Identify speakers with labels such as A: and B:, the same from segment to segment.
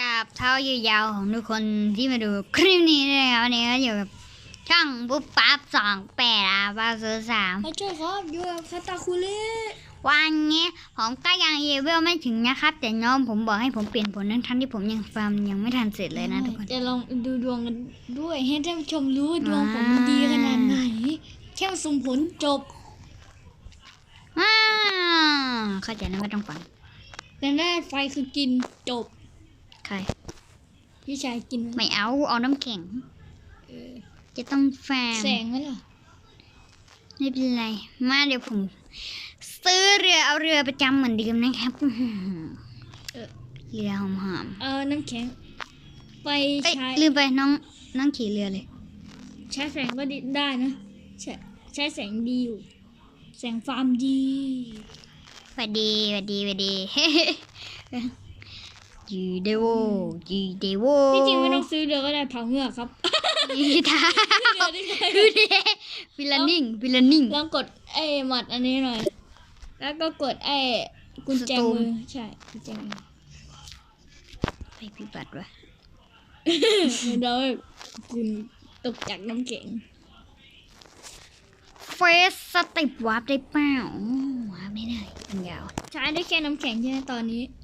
A: กับเท้ายาวๆของทุกคนที่มาดูคลิปนี้ด้วยนะครับวันนี้ก็อยู่กับช่องปุ๊บปั๊บสองแปดอาบาศูนย์สาม
B: ไม่ใช่ครับอยู่กับคาตาคุเล่
A: วันนี้ผมก็ยังเลเวลไม่ถึงนะครับ แต่น้องผมบอกให้ผมเปลี่ยนผลทั้งทั้งๆที่ผมยังฟาร์มยังไม่ทันเสร็จเลยนะทุกคน
B: จะลองดูดวงกันด้วยให้ท่านผู้ชมรู้ว่าดวงผมมันดีขนาดไหนแค่สุ่มผลจบ
A: ว้าเข้าใจแล้วไม่ต้องฟัง
B: แต่ได้ไฟคือกินจบ
A: ใคร
B: พี่ชายกินไหม
A: ไม่เอาเอาน้ำแข็ง
B: เออ
A: จะต้องฟาร์ม
B: แสงไหมล่ะ
A: ไม่เป็นไร มาเดี๋ยวผม ซื้อเรือเอาเรือประจำเหมือนเดิมนะครับอื้อหือ
B: เออ
A: เรือหอม
B: เอาน้ำแข็ง ไป
A: ๆเอ้ย
B: ใช้
A: ลืมไปน้องน้องขี่เรือเลย
B: ใช้แสงก็ดีได้นะ ใช้ใช้แสงดีอยู่ แสงฟาร์มดี
A: สวัสดีสวัสดีสวัสดี จีเดโวจีเดโว
B: ที่จริงไม่ต้องซื้อเรือก็ได้เผาเหงือกครับ
A: จีทา
B: เรือได้ไหม
A: ดูดิฟิลานิ่งฟิลานิ่ง
B: ลองกดไอ้หมัดอันนี้หน่อย แล้วก็กดไอ้กุญแจ
A: สตูม
B: มือใช่กุญแจมือ
A: ไปพิบัติวะ
B: ไม่ได้คุณตกจากน้ำแข็ง
A: เฟสสเติปวาร์ปได้เปล่าโอ้วาร์ปไม่ได้มันยาว
B: ใช้ได้แค่น้ำแข็งใช่ไหมตอนนี้เออ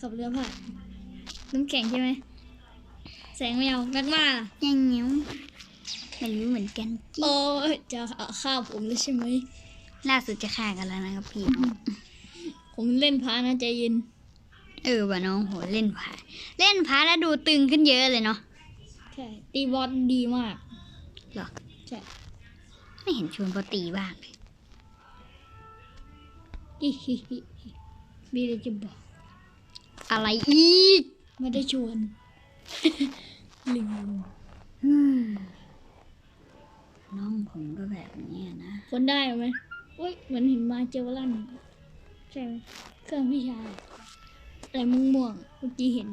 B: ขับเรือผ่านน้ำแข็งใช่ไหม แสงไม่เอาแมกมาล่ะ
A: ยังเงี้ยวไม่รู้เหมือนกันจิ๊
B: โอ้ยจะฆ่าผมเลยใช่ไหม
A: ล่าสุดจะฆ่ากันแล้วนะครับพี่น้อง
B: ผมเล่นพานะใจเย็น
A: เออว่ะน้องโหเล่นผาเล่นผาแล้วดูตึงขึ้นเยอะเลยเนาะ
B: ใช่ตีบอสดีมาก
A: เหรอ
B: ใช่
A: ไม่เห็นชวนพอตีบ้างเลย
B: ฮิฮิฮิฮิมี อะไรจะบอก
A: อะไรอีก
B: ไม่ได้ชวนลืม
A: อืมน้องผมก็แบบนี้นะ
B: คนได้ไหมอุ้ยเหมือนเห็นมาเจอลั่นใช่ไหมเครื่องพี่ชายอะไรม่วงม่วงๆเมื่อกี้เห็น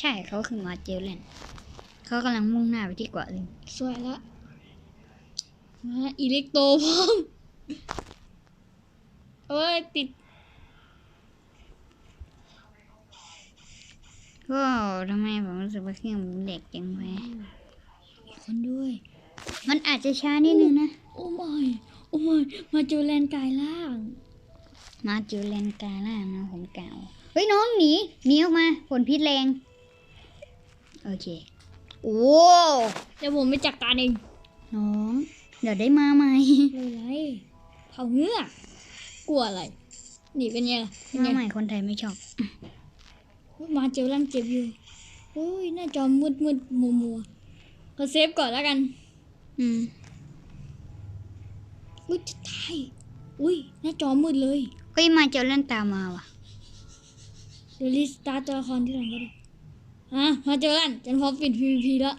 A: ใช่เขาคือมาเจลเลนเขากำลังมุ่งหน้าไปที่เกาะลิง
B: สวยละมาอิเล็กโตพร้อมเอ้ยติด
A: ก็ทำไมผมรู้สึกว่าเครื่องมันเด็กจังเลย
B: คนด้วย
A: มันอาจจะช้านิดนึงนะ
B: โอ้ไม่โอ้ไม่มาเจอแลนด์กายล่าง
A: มาเจลเลนกาล่างนะผมเก่าเฮ้ยน้องหนีหนีออกมาผลพิษแรง โอเค โอ้
B: เดี๋ยวผมไปจัดการเอง
A: น้อง เดี๋ยวได้มาใหม่
B: เลยไรเผาเงือกกลัวอะไรนี่เป็นไงล่ะเป็น
A: มา
B: ไง
A: ใหม่คนไทยไม่ชอบ
B: อุ๊ย มาเจอลั่นเจ็บอยู่โอ้ยหน้าจอมืดมืดมัวมัวๆก็เซฟก่อนแล้วกัน
A: อืม
B: อุ้ยจะตายอุ้ยหน้าจอมืดเลย
A: เฮ้ยมาเจลเลนตามมาว่ะ
B: เดี๋ยวรีสตาร์ทตัวละครที่หลังก็ได้อะมาเจอกันจันพร้อมปิด PVP แล้ว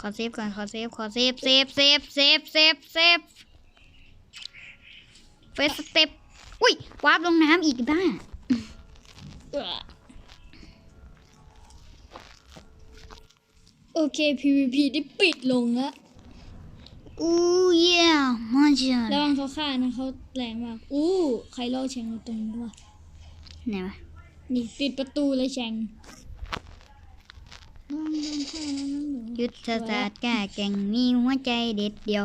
A: ขอเซฟก่อนขอเซฟขอเซฟเซฟเซฟเซฟเซฟเซฟเฟสสเต็ปอุ้ยวาร์ปลงน้ำอีกบ้า
B: เอื้อ โอเค PVP ได้ปิดลงแล้ว
A: อู้เย่มาเจอ
B: ระวังเขาฆ่านะเขาแรงมาก อู้ใครล่อแชงมาตรงนี้วะ
A: ไหนวะ
B: นี่ปิดประตูเลยแชงระวังโดนฆ่านะน้องหนู
A: ยุทธศาสตร์กล้าแก่งมีหัวใจเด็ดเดียว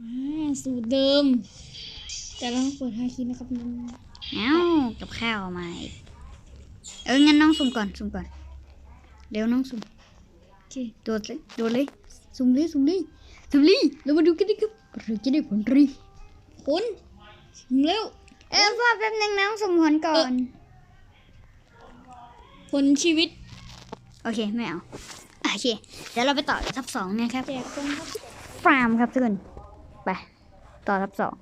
B: อ่าสูตรเดิม แต่เราต้องเปิดฮาคินะครับมัน
A: เอ้ากับข้าวมาอีกเอองั้นน้องสุ่มก่อนสุ่มก่อนเดี๋ยวน้องสุ่ม
B: โอเค
A: โดดเลยโดดเลยสุ่มเลยสุ่มเลยสุ่มเลยเรามาดูกันดีครับเราจะได้ผลรี
B: ผลเร็ว
A: เออพ่อแป๊บนึงน้องสุ่มผลก่อน
B: ผลชีวิต
A: โอเคไม่เอาโอเคเดี๋ยวเราไปต่อทับสองนะครับ
B: แจกคนครับ
A: ฟาร์มครับทุกคนไปต่อทับสอง